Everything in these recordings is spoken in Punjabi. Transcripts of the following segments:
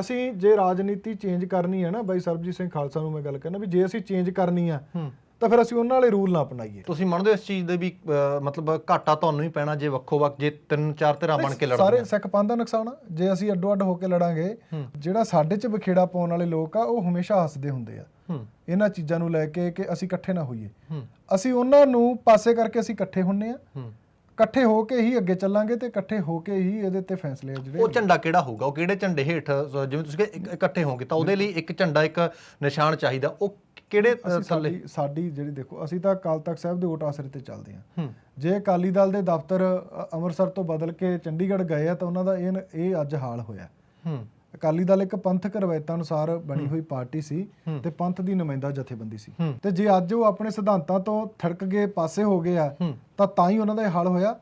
ਅਸੀਂ ਜੇ ਰਾਜਨੀਤੀ ਚੇਂਜ ਕਰਨੀ ਹੈ ਨਾ ਬਾਈ ਸਰਬਜੀਤ ਸਿੰਘ ਖਾਲਸਾ ਨੂੰ ਮੈਂ ਗੱਲ ਕਰਨਾ ਵੀ ਜੇ ਅਸੀਂ ਚੇਂਜ ਕਰਨੀ ਆ ਤਾਂ ਫਿਰ ਅਸੀਂ ਉਹਨਾਂ ਵਾਲੇ ਰੂਲ ਨਾ ਅਪਣਾਈਏ। ਤੁਸੀਂ ਮੰਨਦੇ ਹੋ ਇਸ ਚੀਜ਼ ਦੇ ਵੀ ਮਤਲਬ ਘਾਟਾ ਤੁਹਾਨੂੰ ਹੀ ਪੈਣਾ ਜੇ ਵੱਖੋ ਵੱਖ ਜੇ ਤਿੰਨ ਚਾਰ ਧਿਰਾਂ ਬਣ ਕੇ ਲੜਦੇ ਸਾਰੇ ਸਿੱਖ ਪੰਥ ਦਾ ਨੁਕਸਾਨ। ਜੇ ਅਸੀਂ ਅੱਡੋ ਅੱਡ ਹੋ ਕੇ ਲੜਾਂਗੇ। ਜਿਹੜਾ ਸਾਡੇ 'ਚ ਬਖੇੜਾ ਪਾਉਣ ਵਾਲੇ ਲੋਕ ਆ ਉਹ ਹਮੇਸ਼ਾ ਹੱਸਦੇ ਹੁੰਦੇ ਆ। ਇਹਨਾਂ ਚੀਜ਼ਾਂ ਨੂੰ ਲੈ ਕੇ ਕਿ ਅਸੀਂ ਇਕੱਠੇ ਨਾ ਹੋਈਏ। ਅਸੀਂ ਉਹਨਾਂ ਨੂੰ ਪਾਸੇ ਕਰਕੇ ਅਸੀਂ ਇਕੱਠੇ ਹੁੰਨੇ ਆ। ਇਕੱਠੇ ਹੋ ਕੇ ਹੀ ਅੱਗੇ ਚੱਲਾਂਗੇ ਤੇ ਇਕੱਠੇ ਹੋ ਕੇ ਹੀ ਇਹਦੇ ਤੇ ਫੈਸਲੇ ਆ ਜਿਹੜੇ ਉਹ ਝੰਡਾ ਕਿਹੜਾ ਹੋਊਗਾ? ਉਹ ਕਿਹੜੇ ਝੰਡੇ ਹੇਠ ਜਿਵੇਂ ਤੁਸੀਂ ਕਿ ਇਕੱਠੇ ਹੋਗੇ ਤਾਂ ਉਹਦੇ ਲਈ ਇੱਕ ਝੰਡਾ ਇੱਕ ਨਿਸ਼ਾਨ ਚਾਹੀਦਾ। ਉਹ ਕਿਹੜੇ ਥੱਲੇ? ਸਾਡੀ ਸਾਡੀ ਜਿਹੜੀ ਦੇਖੋ ਅਸੀਂ ਤਾਂ ਅਕਾਲ ਤਖਤ ਸਾਹਿਬ ਦੇ ਓਟ ਆਸਰੇ ਤੇ ਚੱਲਦੇ ਹਾਂ। ਜੇ ਅਕਾਲੀ ਦਲ ਦੇ ਦਫ਼ਤਰ ਅੰਮ੍ਰਿਤਸਰ ਤੋਂ ਬਦਲ ਕੇ ਚੰਡੀਗੜ੍ਹ ਗਏ ਆ ਤਾਂ ਉਹਨਾਂ ਦਾ ਇਹ ਇਹ ਅੱਜ ਹਾਲ ਹੋਇਆ। ਹੂੰ। ਅਕਾਲੀ ਦਲ ਇੱਕ ਪੰਥਕ ਰਵਾਇਤਾਂ ਅਨੁਸਾਰ ਬਣੀ ਹੋਈ ਪਾਰਟੀ ਸੀ। ਤੇ ਪੰਥ ਦੀ ਨੁਮਾਇੰਦਾ ਜਥੇਬੰਦੀ ਸੀ। ਤੇ ਜੇ ਅੱਜ ਉਹ ਆਪਣੇ ਸਿਧਾਂਤਾਂ ਤੋਂ ਥੜਕ ਗਏ ਪਾਸੇ ਹੋ ਗਏ ਆ ਤਾਂ ਤਾਂ ਹੀ ਉਹਨਾਂ ਦਾ ਇਹ ਹਾਲ ਹੋਇਆ।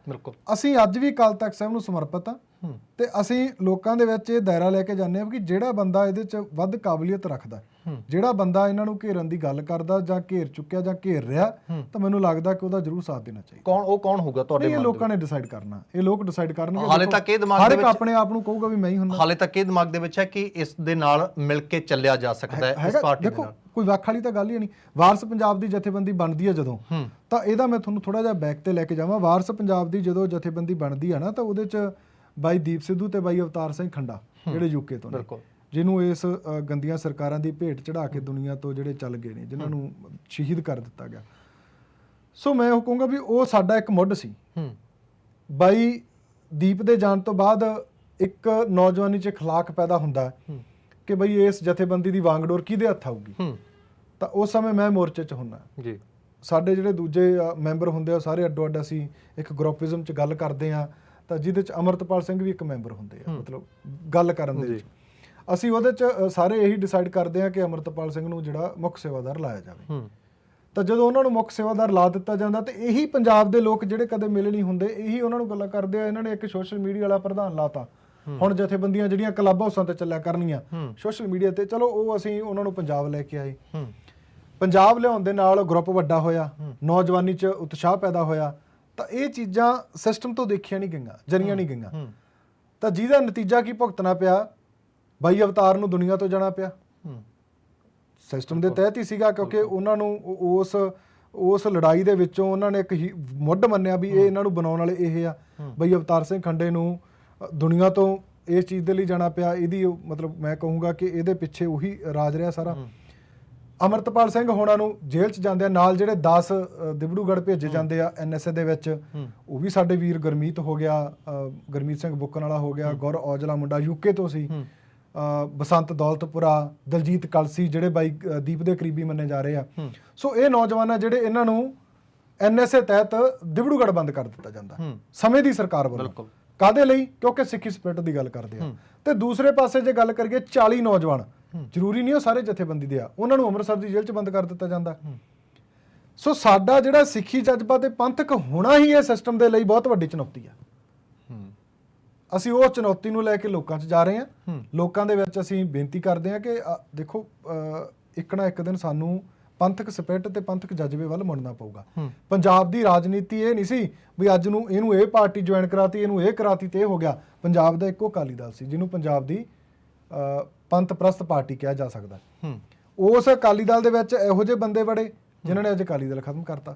ਅਸੀਂ ਅੱਜ ਵੀ ਅਕਾਲ ਤਖਤ ਸਾਹਿਬ ਨੂੰ ਸਮਰਪਿਤ ਆ ਤੇ ਅਸੀਂ ਲੋਕਾਂ ਦੇ ਵਿੱਚ ਇਹ ਦਾਇਰਾ ਲੈ ਕੇ ਜਾਂਦੇ ਹਾਂ ਕਿ ਜਿਹੜਾ ਬੰਦਾ ਇਹਦੇ 'ਚ ਵੱਧ ਕਾਬਲੀਅਤ ਰੱਖਦਾ ਜਿਹੜਾ ਬੰਦਾ ਇਹਨਾਂ ਨੂੰ ਘੇਰਨ ਦੀ ਗੱਲ ਕਰਦਾ ਜਾਂ ਘੇਰ ਚੁੱਕਿਆ ਜਾਂ ਘੇਰ ਰਿਹਾ ਹੂੰ। ਤਾਂ ਮੈਨੂੰ ਲੱਗਦਾ ਕਿ ਉਹਦਾ ਜ਼ਰੂਰ ਸਾਥ ਦੇਣਾ ਚਾਹੀਦਾ। ਕੌਣ ਉਹ ਕੌਣ ਹੋਊਗਾ ਤੁਹਾਡੇ ਨਹੀਂ ਇਹ ਮਨ ਲੋਕਾਂ ਨੇ ਡਿਸਾਈਡ ਕਰਨਾ। ਇਹ ਲੋਕ ਡਿਸਾਈਡ ਕਰਨਗੇ ਹਾਲੇ ਤੱਕ ਇਹ ਦਿਮਾਗ ਹਰ ਦੇ ਇੱਕ ਵਿੱਚ- ਆਪਣੇ ਆਪ ਨੂੰ ਕਹੂਗਾ ਵੀ ਮੈਂ ਹੀ ਹੁੰਦਾ। ਹਾਲੇ ਤੱਕ ਇਹ ਦਿਮਾਗ ਦੇ ਵਿੱਚ ਹੈ ਕਿ ਇਸ ਦੇ ਨਾਲ ਮਿਲ ਕੇ ਚੱਲਿਆ ਜਾ ਸਕਦਾ ਹੈ ਇਸ ਪਾਰਟੀ ਦੇ ਦੇਖੋ ਨਾਲ। ਕੋਈ ਵੱਖ ਵਾਲੀ ਤਾਂ ਗੱਲ ਹੀ ਨਹੀਂ। ਵਾਰਸ ਪੰਜਾਬ ਦੀ ਜਥੇਬੰਦੀ ਬਣਦੀ ਹੈ ਜਦੋਂ ਹੂੰ। ਤਾਂ ਇਹਦਾ ਮੈਂ ਤੁਹਾਨੂੰ ਥੋੜਾ ਜਿਹਾ ਬੈਕ ਤੇ ਲੈ ਕੇ ਜਾਵਾਂ। ਵਾਰਸ ਪੰਜਾਬ ਦੀ ਜਦੋਂ ਜਥੇਬੰਦੀ ਬਣਦੀ ਆ ਨਾ ਤਾਂ ਉਹਦੇ 'ਚ ਬਾਈ ਦੀਪ ਸਿੱਧੂ ਤੇ ਬਾਈ ਅਵਤਾਰ ਸਿੰਘ ਖੰਡਾ ਜਿਹੜੇ ਯੂਕੇ ਤੋਂ ਨੇ। ਬਿਲਕੁਲ। ਜਿਹਨੂੰ ਇਸ ਅ, ਗੰਦੀਆਂ ਸਰਕਾਰਾਂ ਦੀ ਭੇਟ ਚੜਾ ਕੇ ਦੁਨੀਆ ਤੋਂ ਜਿਹੜੇ ਚੱਲ ਗਏ ਨੇ ਜਿਨ੍ਹਾਂ ਨੂੰ ਸ਼ਹੀਦ ਕਰ ਦਿੱਤਾ ਗਿਆ। ਸੋ ਮੈਂ ਉਹ ਕਹੂੰਗਾ ਵੀ ਉਹ ਸਾਡਾ ਇੱਕ ਮੁੱਢ ਸੀ। ਹੂੰ। ਬਾਈ ਦੀਪ ਦੇ ਜਾਣ ਤੋਂ ਬਾਅਦ ਇੱਕ ਨੌਜਵਾਨੀ 'ਚ ਖਲਾਕ ਪੈਦਾ ਹੁੰਦਾ ਹੈ ਹੂੰ। ਕਿ ਬਈ ਇਸ ਜਥੇਬੰਦੀ ਦੀ ਵਾਂਗਡੋਰ ਕਿਹਦੇ ਹੱਥ ਆਊਗੀ? ਹੂੰ। ਤਾਂ ਉਸ ਸਮੇਂ ਮੈਂ ਮੋਰਚੇ 'ਚ ਹੁੰਨਾ ਜੀ। ਸਾਡੇ ਜਿਹੜੇ ਦੂਜੇ ਅ, ਮੈਂਬਰ ਹੁੰਦੇ ਆ ਸਾਰੇ ਅੱਡੋ ਅੱਡ ਅਸੀਂ ਇੱਕ ਗਰੁੱਪਿਜ਼ਮ 'ਚ ਗੱਲ ਕਰਦੇ ਆ ਤਾਂ ਜਿਹਦੇ 'ਚ ਅਮਰਤਪਾਲ ਸਿੰਘ ਵੀ ਇੱਕ ਮੈਂਬਰ ਹੁੰਦੇ ਆ ਮਤਲਬ ਗੱਲ ਕਰਨ ਦੇ ਵਿੱਚ। ਅਸੀਂ ਉਹਦੇ 'ਚ ਸਾਰੇ ਇਹੀ ਡਿਸਾਈਡ ਕਰਦੇ ਆ ਕਿ ਅਮਰਤਪਾਲ ਸਿੰਘ ਨੂੰ ਜਿਹੜਾ ਮੁੱਖ ਸੇਵਾਦਾਰ ਲਾਇਆ ਜਾਵੇ। ਤਾਂ ਜਦੋਂ ਉਹਨਾਂ ਨੂੰ ਮੁੱਖ ਸੇਵਾਦਾਰ ਲਾ ਦਿੱਤਾ ਜਾਂਦਾ ਤੇ ਇਹੀ ਪੰਜਾਬ ਦੇ ਲੋਕ ਜਿਹੜੇ ਕਦੇ ਮਿਲੇ ਨਹੀਂ ਹੁੰਦੇ ਇਹੀ ਉਹਨਾਂ ਨੂੰ ਗੱਲਾਂ ਕਰਦੇ ਆ ਇਹਨਾਂ ਨੇ ਇੱਕ ਸੋਸ਼ਲ ਮੀਡੀਆ ਵਾਲਾ ਪ੍ਰਧਾਨ ਲਾਤਾ। ਹੁਣ ਜਥੇਬੰਦੀਆਂ ਜਿਹੜੀਆਂ ਕਲੱਬ ਹਾਊਸਾਂ ਤੇ ਚੱਲਿਆ ਕਰਨੀਆਂ। ਸੋਸ਼ਲ ਮੀਡੀਆ ਤੇ ਚਲੋ ਉਹ ਅਸੀਂ ਉਹਨਾਂ ਨੂੰ ਪੰਜਾਬ ਲੈ ਕੇ ਆਏ। ਪੰਜਾਬ ਲਿਆਉਣ ਦੇ ਨਾਲ ਗਰੁੱਪ ਵੱਡਾ ਹੋਇਆ ਨੌਜਵਾਨੀ 'ਚ ਉਤਸ਼ਾਹ ਪੈਦਾ ਹੋਇਆ ਤਾਂ ਇਹ ਚੀਜ਼ਾਂ ਸਿਸਟਮ ਤੋਂ ਦੇਖੀਆਂ ਨਹੀਂ ਗਈਆਂ ਜਰੀਆਂ ਨਹੀਂ ਗਈਆਂ। ਤਾਂ ਜਿਹਦਾ ਨਤੀਜਾ ਕੀ ਭੁਗਤਣਾ ਪਿਆ? ਬਾਈ ਅਵਤਾਰ ਨੂੰ ਦੁਨੀਆ ਤੋਂ ਜਾਣਾ ਪਿਆ। ਸਿਸਟਮ ਦੇ ਤਹਿਤ ਹੀ ਸੀਗਾ ਕਿਉਂਕਿ ਉਹਨਾਂ ਨੂੰ ਉਸ ਉਸ ਲੜਾਈ ਦੇ ਵਿੱਚੋਂ ਉਹਨਾਂ ਨੇ ਇੱਕ ਹੀ ਮੁੱਢ ਮੰਨਿਆ ਵੀ ਇਹ ਇਹਨਾਂ ਨੂੰ ਬਣਾਉਣ ਵਾਲੇ ਇਹ ਆ। ਬਈ ਅਵਤਾਰ ਸਿੰਘ ਖੰਡੇ ਨੂੰ ਦੁਨੀਆ ਤੋਂ ਇਸ ਚੀਜ਼ ਦੇ ਲਈ ਜਾਣਾ ਪਿਆ। ਇਹਦੀ ਮਤਲਬ ਮੈਂ ਕਹੂੰਗਾ ਕਿ ਇਹਦੇ ਪਿੱਛੇ ਉਹੀ ਰਾਜ ਰਿਹਾ ਸਾਰਾ। ਅਮਰਤਪਾਲ ਸਿੰਘ ਹੋਣਾ ਨੂੰ ਜੇਲ੍ਹ 'ਚ ਜਾਂਦੇ ਆ ਨਾਲ ਜਿਹੜੇ 10 ਅ, ਦਿਬੜੂਗੜ੍ਹ ਭੇਜੇ ਜਾਂਦੇ ਆ ਐਨਐਸਏ ਦੇ ਵਿੱਚ। ਉਹ ਵੀ ਸਾਡੇ ਵੀਰ ਗਰਮੀਤ ਹੋ ਗਿਆ ਗਰਮੀਤ ਸਿੰਘ ਬੁੱਕਣ ਵਾਲਾ ਹੋ ਗਿਆ ਗੌਰ ਔਜਲਾ ਮੁੰਡਾ ਯੂਕੇ ਤੋਂ ਸੀ। ਬਸੰਤ ਦੌਲਤਪੁਰਾ ਦਲਜੀਤ ਕਲਸੀ ਜਿਹੜੇ ਬਾਈ ਦੀਪ ਦੇ ਕਰੀਬੀ ਮੰਨੇ ਜਾ ਰਹੇ ਆ। ਸੋ ਇਹ ਨੌਜਵਾਨ ਜਿਹੜੇ ਇਹਨਾਂ ਨੂੰ ਐਨਐਸਏ ਤਹਿਤ ਦਿਬੜੂਗੜ੍ਹ ਬੰਦ ਕਰ ਦਿੱਤਾ ਜਾਂਦਾ। ਸਮੇਂ ਦੀ ਸਰਕਾਰ ਵੱਲੋਂ। ਬਿਲਕੁਲ। ਕਾਦੇ ਲਈ? ਕਿਉਂਕਿ ਸਿੱਖੀ ਸਪਿਰਿਟ ਦੀ ਗੱਲ ਕਰਦੇ ਆ। ਤੇ ਦੂਸਰੇ ਪਾਸੇ ਜੇ ਗੱਲ ਕਰੀਏ 40 ਨੌਜਵਾਨ ਜ਼ਰੂਰੀ ਨਹੀਂ ਉਹ ਸਾਰੇ ਜਥੇਬੰਦੀ ਦੇ ਆ। ਉਹਨਾਂ ਨੂੰ ਅੰਮ੍ਰਿਤਸਰ ਦੀ ਜੇਲ੍ਹ 'ਚ ਬੰਦ ਕਰ ਦਿੱਤਾ ਜਾਂਦਾ। ਸੋ ਸਾਡਾ ਜਿਹੜਾ ਸਿੱਖੀ ਜਜ਼ਬਾ ਤੇ ਪੰਥਕ ਹੋਣਾ ਹੀ ਇਹ ਸਿਸਟਮ ਦੇ ਲਈ ਬਹੁਤ ਵੱਡੀ ਚੁਣੌਤੀ ਆ। ਅਸੀਂ ਉਹ ਚੁਣੌਤੀ ਨੂੰ ਲੈ ਕੇ ਲੋਕਾਂ 'ਚ ਜਾ ਰਹੇ ਹਾਂ। ਲੋਕਾਂ ਦੇ ਵਿੱਚ ਅਸੀਂ ਬੇਨਤੀ ਕਰਦੇ ਹਾਂ ਕਿ ਦੇਖੋ ਇੱਕ ਨਾ ਇੱਕ ਦਿਨ ਸਾਨੂੰ ਪੰਥਕ ਸਪਿਰਿਟ ਤੇ ਪੰਥਕ ਜਜ਼ਬੇ ਵੱਲ ਮੁੜਨਾ ਪਊਗਾ। ਪੰਜਾਬ ਦੀ ਰਾਜਨੀਤੀ ਇਹ ਨਹੀਂ ਸੀ ਵੀ ਅੱਜ ਨੂੰ ਇਹਨੂੰ ਇਹ ਪਾਰਟੀ ਜੁਆਇਨ ਕਰਾਤੀ ਇਹਨੂੰ ਇਹ ਕਰਾਤੀ ਤੇ ਇਹ ਹੋ ਗਿਆ। ਪੰਜਾਬ ਦਾ ਇੱਕੋ ਅਕਾਲੀ ਦਲ ਸੀ ਜਿਹਨੂੰ ਪੰਜਾਬ ਦੀ ਪੰਥ ਪ੍ਰਸਤ ਪਾਰਟੀ ਕਿਹਾ ਜਾ ਸਕਦਾ। ਹੂੰ। ਉਸ ਅਕਾਲੀ ਦਲ ਦੇ ਵਿੱਚ ਇਹੋ ਜਿਹੇ ਬੰਦੇ ਬੜੇ ਜਿਨ੍ਹਾਂ ਨੇ ਅੱਜ ਅਕਾਲੀ ਦਲ ਖਤਮ ਕਰਤਾ।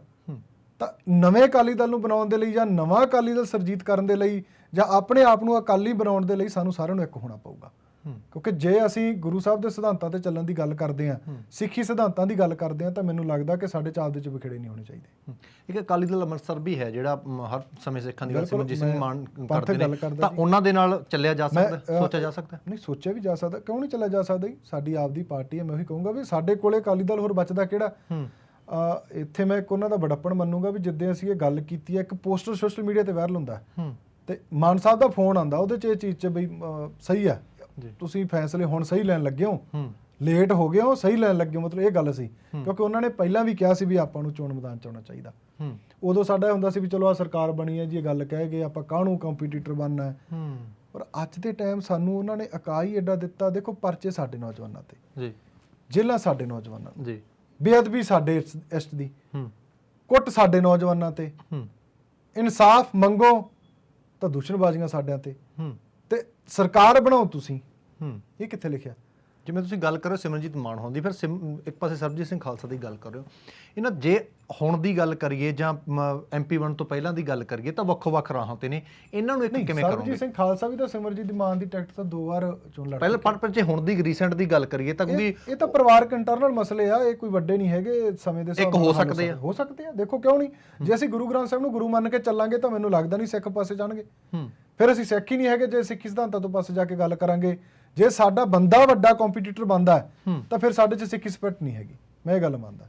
ਤਾਂ ਨਵੇਂ ਅਕਾਲੀ ਦਲ ਨੂੰ ਬਣਾਉਣ ਦੇ ਲਈ ਜਾਂ ਨਵਾਂ ਅਕਾਲੀ ਦਲ ਸਰਜੀਤ ਕਰਨ ਦੇ ਲਈ ਜਾਂ ਆਪਣੇ ਆਪ ਨੂੰ ਅਕਾਲੀ ਬਣਾਉਣ ਦੇ ਲਈ ਸਾਨੂੰ ਸਾਰਿਆਂ ਨੂੰ ਇੱਕ ਹੋਣਾ ਪਊਗਾ। ਕਿਉਂਕਿ ਜੇ ਅਸੀਂ ਗੁਰੂ ਸਾਹਿਬ ਦੇ ਸਿਧਾਂਤਾਂ ਤੇ ਚੱਲਣ ਦੀ ਗੱਲ ਕਰਦੇ ਹਾਂ ਸਿੱਖੀ ਸਿਧਾਂਤਾਂ ਦੀ ਗੱਲ ਕਰਦੇ ਹਾਂ ਤਾਂ ਮੈਨੂੰ ਲੱਗਦਾ ਕਿ ਸਾਡੇ ਚਾਲ ਦੇ ਚ ਵਿਖੜੇ ਨਹੀਂ ਹੋਣੇ ਚਾਹੀਦੇ। ਇੱਕ ਅਕਾਲੀ ਦਲ ਅੰਮ੍ਰਿਤਸਰ ਵੀ ਹੈ ਜਿਹੜਾ ਹਰ ਸਮੇਂ ਸਿੱਖਾਂ ਦੀ ਗੱਲ ਸਿਮਰਜੀਤ ਸਿੰਘ ਮਾਨ ਕਰਦੇ ਨੇ। ਤਾਂ ਉਹਨਾਂ ਦੇ ਨਾਲ ਚੱਲਿਆ ਜਾ ਸਕਦਾ ਸੋਚਿਆ ਜਾ ਸਕਦਾ? ਨਹੀਂ ਸੋਚਿਆ ਵੀ ਜਾ ਸਕਦਾ। ਕਿਉਂ ਨਹੀਂ ਚੱਲਿਆ ਜਾ ਸਕਦਾ ਸਾਡੀ ਆਪਦੀ ਪਾਰਟੀ ਹੈ ਮੈਂ ਉਹੀ ਕਹੂੰਗਾ ਵੀ ਸਾਡੇ ਕੋਲੇ ਅਕਾਲੀ ਦਲ ਹੋਰ ਬਚਦਾ ਕਿਹੜਾ? ਇੱਥੇ ਮੈਂ ਇੱਕ ਉਹਨਾਂ ਦਾ ਬੜੱਪਣ ਮੰਨੂਗਾ ਵੀ ਜਿੱਦੇ ਅਸੀਂ ਇਹ ਗੱਲ ਕੀਤੀ ਹੈ ਇੱਕ ਪੋਸਟਰ ਸੋਸ਼ਲ ਮੀਡੀਆ ਤੇ ਵਾਇਰਲ ਹੁੰਦਾ। ਤੇ ਮਾਨ ਸਾਹਿਬ ਦਾ ਫੋਨ ਆਂਦਾ ਉਹਦੇ ਚ ਇਹ ਚੀਜ਼ ਚ ਬਈ ਸਹੀ ਆ। ਤੁਸੀਂ ਫੈਸਲੇ ਹੁਣ ਸਹੀ ਲੈਣ ਲੱਗੇ ਹੋ। ਲੇਟ ਹੋ ਗਏ ਹੋ ਸਹੀ ਲੈਣ ਲੱਗੇ ਮਤਲਬ ਇਹ ਗੱਲ ਸੀ ਕਿਉਂਕਿ ਉਹਨਾਂ ਨੇ ਪਹਿਲਾਂ ਵੀ ਕਿਹਾ ਸੀ ਵੀ ਆਪਾਂ ਨੂੰ ਚੋਣ ਮੈਦਾਨ ਚ ਆਉਣਾ ਚਾਹੀਦਾ। ਉਦੋਂ ਸਾਡਾ ਹੁੰਦਾ ਸੀ ਵੀ ਚਲੋ ਆ ਸਰਕਾਰ ਬਣੀ ਹੈ ਜੀ ਇਹ ਗੱਲ ਕਹਿ ਗਏ ਆਪਾਂ ਕਾਹਨੂੰ ਕੰਪੀਟੀਟਰ ਬਣਨਾ ਹੈ। ਪਰ ਅੱਜ ਦੇ ਟਾਈਮ ਸਾਨੂੰ ਉਹਨਾਂ ਨੇ ਇਕਾਈ ਐਡਾ ਦਿੱਤਾ ਦੇਖੋ ਪਰਚੇ ਸਾਡੇ ਨੌਜਵਾਨਾਂ ਤੇ। ਜੀ। ਜੇਲ੍ਹਾਂ ਸਾਡੇ ਨੌਜਵਾਨਾਂ ਜੀ। ਬੇਅਦਬੀ ਸਾਡੇ ਇਸ ਇਸ ਦੀ। ਹੂੰ। ਕੁੱਟ ਸਾਡੇ ਨੌਜਵਾਨਾਂ ਤੇ। ਹੂੰ। ਇਨਸਾਫ ਮੰਗੋ ਤਾਂ ਦੂਸ਼ਣਬਾਜ਼ੀਆਂ ਸਾਡਿਆਂ ਤੇ। ਹੂੰ। ਤੇ ਸਰਕਾਰ ਬਣਾਓ ਤੁਸੀਂ। ਹੂੰ। ਇਹ ਕਿੱਥੇ ਲਿਖਿਆ? ਜਿਵੇਂ ਤੁਸੀਂ ਗੱਲ ਕਰੋ ਸਿਮਰਨਜੀਤ ਮਾਨ ਹੋਣ ਦੀ ਫਿਰ ਸਿਮ- ਇੱਕ ਪਾਸੇ ਸਰਬਜੀਤ ਸਿੰਘ ਖਾਲਸਾ ਦੀ ਗੱਲ ਕਰ ਰਹੇ ਹੋ। ਇਹਨਾਂ ਜੇ ਹੁਣ ਦੀ ਗੱਲ ਕਰੀਏ ਜਾਂ ਐਮਪੀ ਬਣ ਤੋਂ ਪਹਿਲਾਂ ਦੀ ਗੱਲ ਕਰੀਏ ਤਾਂ ਵੱਖੋ-ਵੱਖ ਰਾਹਾਂ ਤੇ ਨੇ। ਇਹਨਾਂ ਨੂੰ ਇੱਕ ਕਿਵੇਂ ਕਰੋਗੇ? ਸਰਬਜੀਤ ਸਿੰਘ ਖਾਲਸਾ ਵੀ ਤਾਂ ਸਿਮਰਜੀਤ ਦੀ ਮਾਨ ਦੀ ਟਿਕਟ ਤਾਂ ਦੋ ਵਾਰ ਚੋਣ ਲੜ ਪਹਿਲਾਂ ਪਰ ਪਰ ਜੇ ਹੁਣ ਦੀ ਰੀਸੈਂਟ ਦੀ ਗੱਲ ਕਰੀਏ ਤਾਂ ਕਿਉਂਕਿ ਇਹ ਇਹ ਤਾਂ ਪਰਿਵਾਰਕ ਇੰਟਰਨਲ ਮਸਲੇ ਆ ਇਹ ਕੋਈ ਵੱਡੇ ਨਹੀਂ ਹੈਗੇ ਸਮੇਂ ਦੇ ਹਿਸਾਬ ਇੱਕ ਨਾਲ ਹੋ ਹੱਲ ਸਕਦੇ ਆ। ਹੋ ਸਕਦੇ ਆ। ਦੇਖੋ ਕਿਉਂ ਨਹੀਂ? ਜੇ ਅਸੀਂ ਗੁਰੂ ਗ੍ਰੰਥ ਸਾਹਿਬ ਨੂੰ ਗੁਰੂ ਮੰਨ ਕੇ ਚੱਲਾਂਗੇ ਤਾਂ ਮੈਨੂੰ ਲੱਗਦਾ ਨਹੀਂ ਸਿੱਖ ਪਾਸੇ ਜਾਣਗੇ। ਹੂੰ। ਫਿਰ ਅਸੀਂ ਸਿੱਖ ਹੀ ਨਹੀਂ ਹੈਗੇ ਜੇ ਸਿੱਖੀ ਸਿਧਾਂਤਾਂ ਤੋਂ ਪਾਸੇ ਜਾ ਕੇ ਗੱਲ ਕਰਾਂਗੇ ਜੇ ਸਾਡਾ ਬੰਦਾ ਵੱਡਾ ਕੰਪੀਟੀਟਰ ਬੰਦਾ ਹੈ ਤਾਂ ਫਿਰ ਸਾਡੇ 'ਚ ਸਿੱਖੀ ਸਪਿਰਟ ਨਹੀਂ ਹੈਗੀ। ਮੈਂ ਇਹ ਗੱਲ ਮੰਨਦਾ।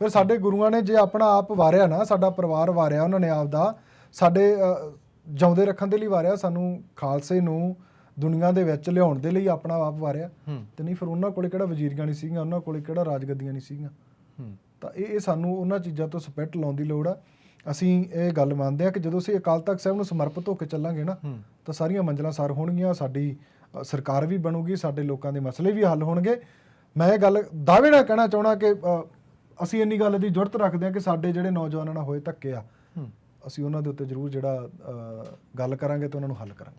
ਫਿਰ ਸਾਡੇ ਗੁਰੂਆਂ ਨੇ ਜੇ ਆਪਣਾ ਆਪ ਵਾਰਿਆ ਨਾ ਸਾਡਾ ਪਰਿਵਾਰ ਵਾਰਿਆ ਉਹਨਾਂ ਨੇ ਆਪਦਾ ਸਾਡੇ ਜਿਉਂਦੇ ਰੱਖਣ ਦੇ ਲਈ ਵਾਰਿਆ ਸਾਨੂੰ ਖਾਲਸੇ ਨੂੰ ਦੁਨੀਆ ਦੇ ਵਿੱਚ ਲਿਆਉਣ ਦੇ ਲਈ ਆਪਣਾ ਆਪ ਵਾਰਿਆ। ਤੇ ਨਹੀਂ ਫਿਰ ਉਹਨਾਂ ਕੋਲੇ ਕਿਹੜਾ ਵਜ਼ੀਰੀਆਂ ਨਹੀਂ ਸੀਗੀਆਂ ਉਹਨਾਂ ਕੋਲੇ ਕਿਹੜਾ ਰਾਜਗੱਦੀਆਂ ਨਹੀਂ ਸੀਗੀਆਂ। ਤਾਂ ਇਹ ਇਹ ਸਾਨੂੰ ਉਹਨਾਂ ਚੀਜ਼ਾਂ ਤੋਂ ਸਪੈਟ ਲਾਉਣ ਦੀ ਲੋੜ ਆ। ਅਸੀਂ ਇਹ ਗੱਲ ਮੰਨਦੇ ਆ ਕਿ ਜਦੋਂ ਅਸੀਂ ਅਕਾਲ ਤਖਤ ਸਾਹਿਬ ਨੂੰ ਸਮਰਪਿਤ ਹੋ ਕੇ ਚੱਲਾਂਗੇ ਨਾ ਤਾਂ ਸਾਰੀਆਂ ਮੰਜ਼ਲਾਂ ਸਰ ਹੋਣਗੀਆਂ ਸਾਡੀ ਸਰਕਾਰ ਵੀ ਬਣੂਗੀ ਸਾਡੇ ਲੋਕਾਂ ਦੇ ਮਸਲੇ ਵੀ ਹੱਲ ਹੋਣਗੇ। ਮੈਂ ਇਹ ਗੱਲ ਦਾਅਵੇ ਨਾਲ ਕਹਿਣਾ ਚਾਹਣਾ ਕਿ ਅਸੀਂ ਇੰਨੀ ਗੱਲ ਦੀ ਜੁਰਤ ਰੱਖਦੇ ਹਾਂ ਕਿ ਸਾਡੇ ਜਿਹੜੇ ਨੌਜਵਾਨਾਂ ਨਾਲ ਹੋਏ ਧੱਕੇ ਆ ਅਸੀਂ ਉਹਨਾਂ ਦੇ ਉੱਤੇ ਜ਼ਰੂਰ ਜਿਹੜਾ ਗੱਲ ਕਰਾਂਗੇ ਤੇ ਉਹਨਾਂ ਨੂੰ ਹੱਲ ਕਰਾਂਗੇ।